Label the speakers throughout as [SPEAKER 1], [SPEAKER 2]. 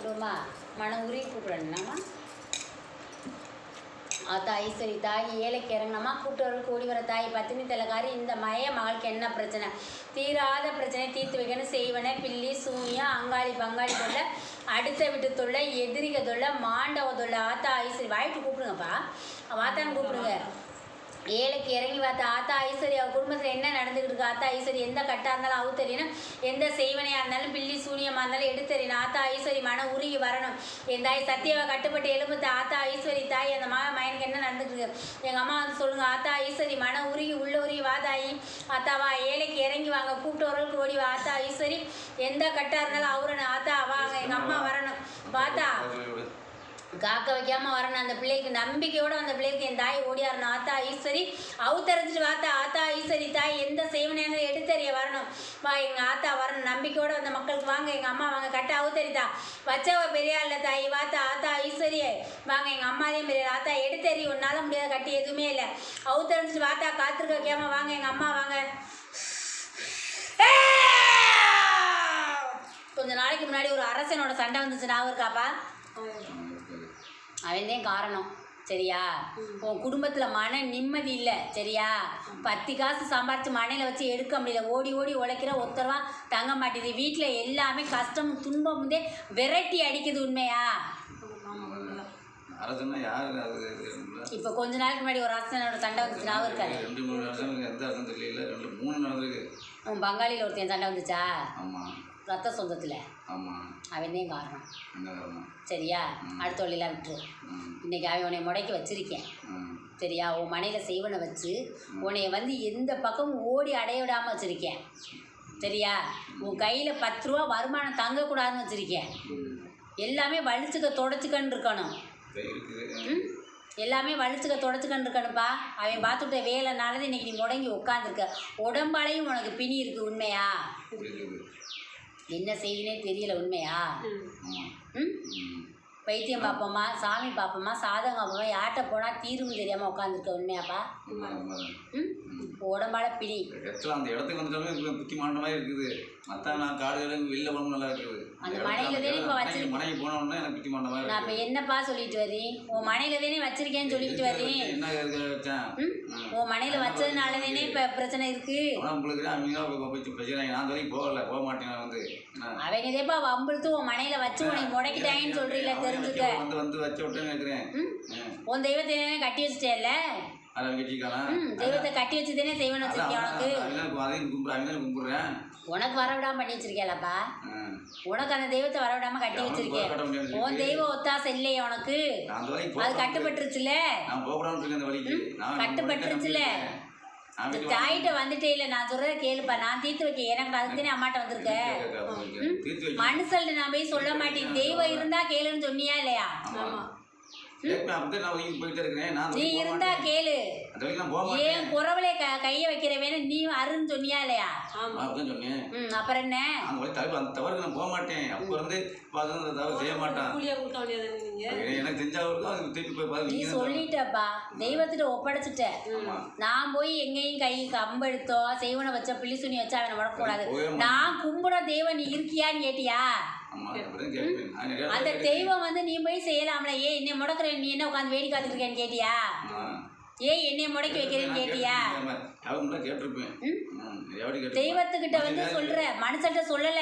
[SPEAKER 1] கூப்பிடுவோமா மன உருகி கூப்பிடணும்னாமா ஆத்தா ஐஸ்வரி தாய் ஏழைக்கு இறங்கினமா கூட்டுறவு கூடி வர தாய் பத்தினி தலைக்காரி இந்த மய மகளுக்கு என்ன பிரச்சனை? தீராத பிரச்சனை தீர்த்து வைக்கணும். செய்வன பில்லி சூனியம் அங்காளி பங்காளி தொல்லை அடுத்த விட்டு தொல்லை எதிரிக தொல்லை மாண்டவ தொல்லை. ஆத்தா ஐஸ்வரி வாய்ட்டு கூப்பிடுங்கப்பா. வாத்தான்னு கூப்பிடுங்க. ஏழைக்கு இறங்கி பார்த்த ஆத்தா ஐஸ்வரி குடும்பத்தில் என்ன நடந்துக்கிட்டு இருக்கு? ஆத்தா ஐஸ்வரி எந்த கட்டாக இருந்தாலும் அவு தெரியணும் எந்த செய்வனையாக இருந்தாலும் பில்லி சூனியமாக இருந்தாலும் எடுத்து ஆத்தா ஐஸ்வரி மன உருகி வரணும். என் தாய் சத்தியாவை கட்டுப்பட்டு எலும்புத்த ஆத்தா ஐஸ்வரி தாய் அந்த மக மயனுக்கு என்ன நடந்துட்டு இருக்கு? எங்கள் அம்மா வந்து சொல்லுங்க ஆத்தா ஐஸ்வரி மன உருகி உள்ள உருகி வா தாயி. ஆத்தாவா ஏழைக்கு இறங்கி வாங்க. கூப்பிட்டவர்களுக்கு ஓடி வா. ஆத்தா ஐஸ்வரி எந்த கட்டாக இருந்தாலும் அவரணும் ஆத்தா வாங்க. எங்கள் அம்மா வரணும். பார்த்தா காக்க வைக்காம வரணும். அந்த பிள்ளைக்கு நம்பிக்கையோட அந்த பிள்ளைக்கு என் தாய் ஓடியாரணும். ஆத்தா ஈஸ்வரி அவுத்தரைஞ்சிட்டு வாத்தா ஆத்தா ஈஸ்வரி தாய் எந்த செய்வனையாக எடுத்தறிய வரணும். வா எங்கள் ஆத்தா வரணும். நம்பிக்கையோட அந்த மக்களுக்கு வாங்க எங்கள் அம்மா வாங்க கட்ட அவுத்தறிதா வச்சவ பெரியா இல்லை தாய் வாத்தா ஆத்தா ஈஸ்வரியே. வாங்க எங்கள் அம்மாதே பெரிய ஆத்தா எடுத்தறி உன்னால் முடியாத கட்டி எதுவுமே இல்லை. அவுத்தறிஞ்சிட்டு வாத்தா காத்திருக்க வைக்காம வாங்க எங்கள் அம்மா வாங்க. கொஞ்ச நாளைக்கு முன்னாடி ஒரு அரசனோட சண்டை வந்துச்சு நான் இருக்காப்பா அவன்தான் காரணம் சரியா? உன் குடும்பத்தில் மன நிம்மதி இல்லை சரியா? பத்து காசு சம்பாரிச்சு மனையில் வச்சு எடுக்க முடியல. ஓடி ஓடி உழைக்கிற ஒருத்தரவா தங்க மாட்டேது வீட்டில் எல்லாமே கஷ்டம் துன்பம் வந்து விரட்டி அடிக்குது உண்மையா? இப்போ கொஞ்ச நாளைக்கு முன்னாடி ஒரு அரசனோட சண்டை வந்துச்சு ஞாபகம் இருக்காது
[SPEAKER 2] ரெண்டு மூணு அரசனுக்கு எந்த அரசன் தெரியல. ரெண்டு மூணு நடந்திருக்கு.
[SPEAKER 1] உன் பங்காளியில் ஒருத்தன் சண்டை வந்துச்சா?
[SPEAKER 2] ஆமா.
[SPEAKER 1] ரத்த சொந்தத்தில்.
[SPEAKER 2] ஆமா.
[SPEAKER 1] அவன்தான் காரணம். சரியா? அடுத்த வழியெல்லாம் விட்டுரு.
[SPEAKER 2] ம்,
[SPEAKER 1] இன்னைக்கு அவன் உன்னை முடக்கி வச்சிருக்கேன். சரியா? உன் மனையில் செய்வனை வச்சு உன்னைய வந்து எந்த பக்கமும் ஓடி அடைய விடாமல் வச்சுருக்கேன். சரியா? உன் கையில் பத்து ரூபா வருமானம் தங்கக்கூடாதுன்னு வச்சுருக்கேன். எல்லாமே வலிச்சுக்க தொடச்சிக்கன்னு இருக்கணும். எல்லாமே வலிச்சுக்க தொடச்சிக்கன்னு இருக்கணும்ப்பா. அவன் பார்த்துட்ட வேலைனாலதான் இன்னைக்கு நீ முடங்கி உட்காந்துருக்க உடம்பாலையும் உனக்கு பிணி இருக்குது உண்மையா? என்ன செய்யுனே தெரியல உண்மையா? ம். வைத்தியம் பார்ப்போமா சாமி பார்ப்போமா சாதகம் பார்ப்போமா யார்கிட்ட போனால் தீர்வு தெரியாமல் உட்காந்துருக்க உண்மையாப்பா? உடம்பால பிடி.
[SPEAKER 2] ஆக்சுவலாக அந்த இடத்துக்கு வந்துட்டாலும் மாண்ட மாதிரி இருக்குது. மற்ற நான் காடுகளும் வெளில போகணும் நல்லா இருக்குது.
[SPEAKER 1] அந்த மனையில தானே இப்ப வச்சிருக்க-
[SPEAKER 2] மனைவி போனோம்னா எனக்கு மாண்ட மாதிரி
[SPEAKER 1] நான் இப்போ என்னப்பா சொல்லிட்டு வரேன் உன் மனையில தானே வச்சிருக்கேன்னு சொல்லிட்டு வரேன்
[SPEAKER 2] என்ன வச்சேன்?
[SPEAKER 1] உன் மனையில வச்சதுனால தானே இப்போ பிரச்சனை இருக்கு.
[SPEAKER 2] உங்களுக்கு அவங்க பேசுகிறாங்க நான் வரைக்கும் போகல போக மாட்டேன் வந்து.
[SPEAKER 1] அவங்க இதேப்பா வம்பிழுத்து உன் மனையில வச்சு உனக்கு முடக்கிட்டாங்கன்னு சொல்றீல தெரிஞ்சுக்க
[SPEAKER 2] வந்து வந்து வச்சு விட்டேன்னு இருக்கிறேன்
[SPEAKER 1] ம். உன் தெய்வத்தை கட்டி வச்சுட்டேல்ல? தெய்வத்தை கட்டி வச்சு தானே செய்வன் வச்சிருக்கேன்
[SPEAKER 2] கும்பிட்றேன்
[SPEAKER 1] உனக்கு வர விடாம பண்ணி வச்சிருக்கேலப்பா உனக்கு அந்த தெய்வத்தை வர விடாம கட்டி வச்சிருக்கேன் உன் தெய்வம் ஒத்தாசை இல்லையே உனக்கு? அது கட்டுப்பட்டுருச்சுல கட்டுப்பட்டுருச்சுல தாயிட்ட வந்துட்டே இல்லை நான் சொல்றத கேளுப்பா. நான் தீர்த்து வைக்க எனக்கு அதுக்கு தானே அம்மாட்ட வந்திருக்க?
[SPEAKER 2] தீர்த்து வைக்க.
[SPEAKER 1] மனுஷல்ட்ட நான் போய் சொல்ல மாட்டேன். தெய்வம் இருந்தா கேளுன்னு சொன்னியா இல்லையா? நீ இருந்தா. கேளு. ஏன் குறவலே க கையை வைக்கிறவேன்னு நீ அருன்னு சொன்னியா இல்லையா?
[SPEAKER 2] நான் அப்படிதான் சொன்னேன்.
[SPEAKER 1] ம் அப்புறம் என்ன?
[SPEAKER 2] அந்த தவறுக்கு நான் போக மாட்டேன். அப்போ இருந்து செய்ய மாட்டான். எனக்கு தெரிஞ்சவருக்கும் திருப்பி போய் பார்த்து
[SPEAKER 1] நீ சொல்லிட்டப்பா. தெய்வத்திட்ட ஒப்படைச்சிட்ட. நான் போய் எங்கேயும் கை கம்பெடுத்தோ செய்வனை வச்ச பிள்ளி சுனி வச்சா அவனை
[SPEAKER 2] மாட்டேன்.
[SPEAKER 1] நான் கும்பிட தெய்வம் நீ இருக்கியான்னு கேட்டியா? அந்த தெய்வம் வந்து நீ போய் செய்யலாம்ல. ஏன் என்னை முடக்கிற நீ என்ன உட்காந்து வேடி காத்துட்டு இருக்கேன்னு கேட்டியா. ஏன் என்னை முடக்கி வைக்கிறேன்னு கேட்டியா. தெய்வத்துக்கிட்ட வந்து சொல்ற. மனுஷன்ட்ட சொல்லல.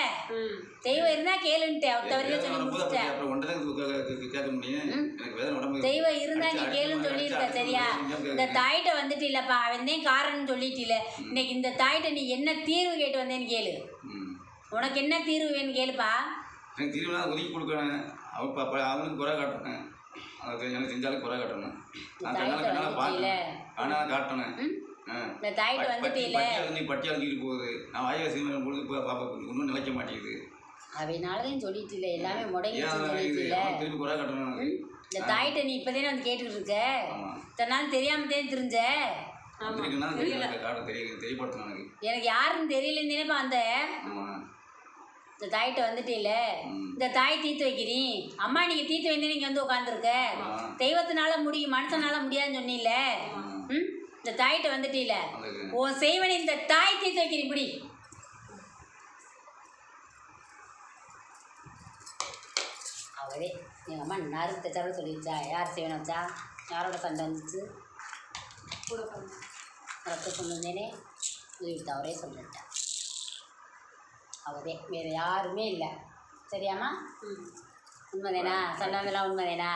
[SPEAKER 1] தெய்வம் இருந்தா கேளுன்ட்டு அவ தவறில
[SPEAKER 2] வேதனை
[SPEAKER 1] சொல்லி
[SPEAKER 2] வரும்போது
[SPEAKER 1] முடிச்சிட்ட
[SPEAKER 2] அப்புறம் ஒன்றை தான் கே- கே- கேட்க முடியும். எனக்கு வேதனை உடம்பு
[SPEAKER 1] தெய்வம் இருந்தா நீ கேளுன்னு சொல்லியிருக்க சரியா? இந்த தாயிட்ட வந்துட்டு இல்லப்பா அவன் காரணம்னு சொல்லிட்டில இன்னைக்கு இந்த தாயிட்ட நீ என்ன தீர்வு கேட்டு வந்தேன்னு கேளு. உனக்கு என்ன தீர்வு வேணும் கேளுப்பா.
[SPEAKER 2] எனக்கு திரும்ப ஒதுக்கி கொடுக்கணும் அவன் அவனுக்கு குறை காட்டணும் எனக்கு செஞ்சாலும் குறை காட்டணும். நான் கண்ணால கண்ணால பார்க்கணும் ஆனால் காட்டணும்.
[SPEAKER 1] ம்?
[SPEAKER 2] ஆ.
[SPEAKER 1] இந்த தாயிட்ட
[SPEAKER 2] பட்டி-
[SPEAKER 1] வந்துட்டு
[SPEAKER 2] பட்டி
[SPEAKER 1] இல்ல
[SPEAKER 2] அழிஞ்சு பட்டி அழிஞ்சிட்டு போகுது. நான் வாயை சீமன் பொழுது போய் பாப்பா ஒன்றும் நிலைக்க மாட்டேங்குது.
[SPEAKER 1] அவனாலதான் சொல்லிட்டு இல்ல எல்லாமே
[SPEAKER 2] அதெல்லாம்
[SPEAKER 1] சொல்லிட்டு இல்ல
[SPEAKER 2] திருப்பி குறை காட்டணும்.
[SPEAKER 1] இந்த தாயிட்ட நீ இப்பதானே வந்து கேட்டுக்கிட்டு இருக்க? இத்தனை நாள் தெரியாம தான் தெரிஞ்ச?
[SPEAKER 2] எனக்கு.
[SPEAKER 1] யாருன்னு தெரியலன்னு நினைப்பா அந்த இந்த தாயிட்ட வந்துட்டு இல்ல.
[SPEAKER 2] ம்.
[SPEAKER 1] இந்த தாய் தீர்த்து வைக்கிறீ. அம்மா நீங்க தீர்த்து வந்து நீங்க வந்து உட்காந்துருக்க. தெய்வத்தினால முடியும் மனுஷனால முடியாதுன்னு சொன்னீல
[SPEAKER 2] ம்.
[SPEAKER 1] இந்த தாயிட்ட வந்துட்டு இல்ல.
[SPEAKER 2] அதுக்கு
[SPEAKER 1] உன் செய்வனை இந்த தாய் தீர்த்து வைக்கிறீ இப்படி. அவரே எங்கள் அம்மா நறுக்கு தச்சாலும் சொல்லிடுச்சா யார் செய்யணும் வச்சா யாரோட சண்டை வந்துச்சு?
[SPEAKER 3] கூட
[SPEAKER 1] சொன்னேனே உயிர் அவரே சொல்லிட்டேன் அவரே. வேறு யாருமே இல்லை. சரியாம்மா? உண்மைதானா? சண்டை வந்தெல்லாம் உண்மைதானா